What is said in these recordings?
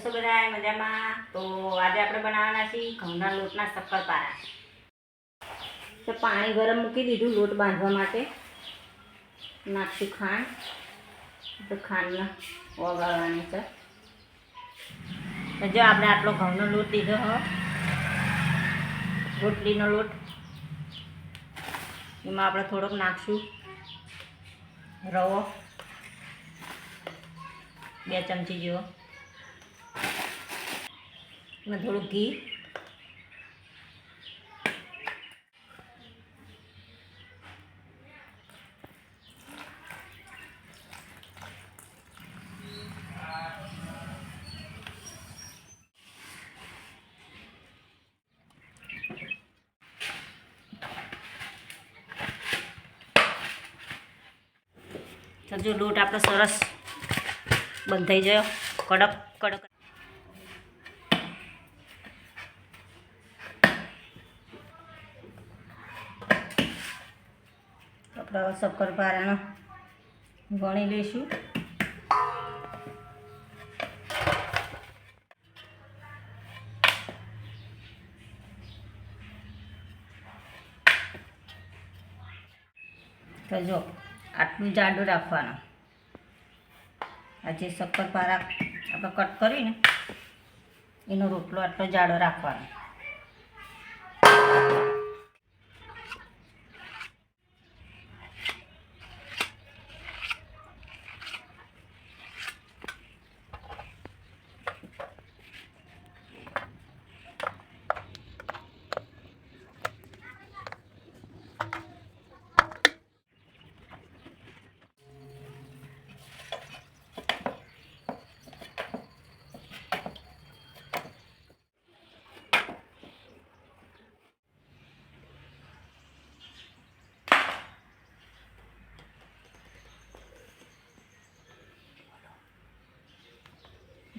છો બધા? મજામાં? તો આજે આપણે બનાવવાના છીએ ઘઉંના લોટના શક્કરપારા તો પાણી ગરમ મૂકી દીધું લોટ બાંધવા માટે. નાખશું ખાંડ. તો ખાંડને ઓગાળવાની છે. જો આપણે આટલો ઘઉંનો લોટ લીધો હો. રોટલીનો લોટ. એમાં આપણે થોડોક નાખશું રવો. બે ચમચી જેવો. એમાં થોડું ઘી. જો લોટ આપણો સરસ બંધાઈ ગયો. કડક કડક. આપણે શક્કરપારાનો વણી લઈશું. તો જો, આટલું જાડું રાખવાનું. આ જે શક્કરપારા આપણે કટ કરીને એનો રોટલો આટલો જાડો રાખવાનો.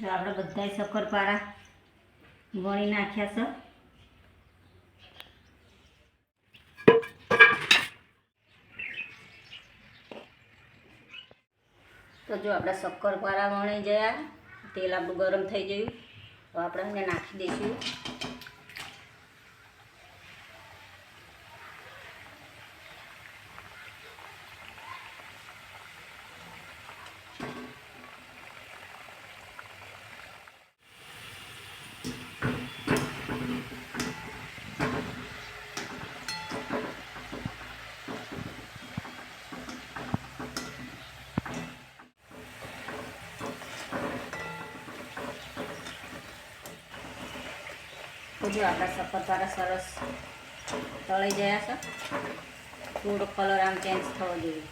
જો આપણે બધાય શક્કરપારા વણી નાખ્યા છે. તો જો આપણે શક્કરપારા વણી ગયા, તેલ આપણું ગરમ થઈ ગયું. તો આપણે એને નાખી દઈશું. જો આપણા શક્કરપારા સરસ તળાઈ ગયા છે. થોડો કલર આમ ચેન્જ થવો જોઈએ.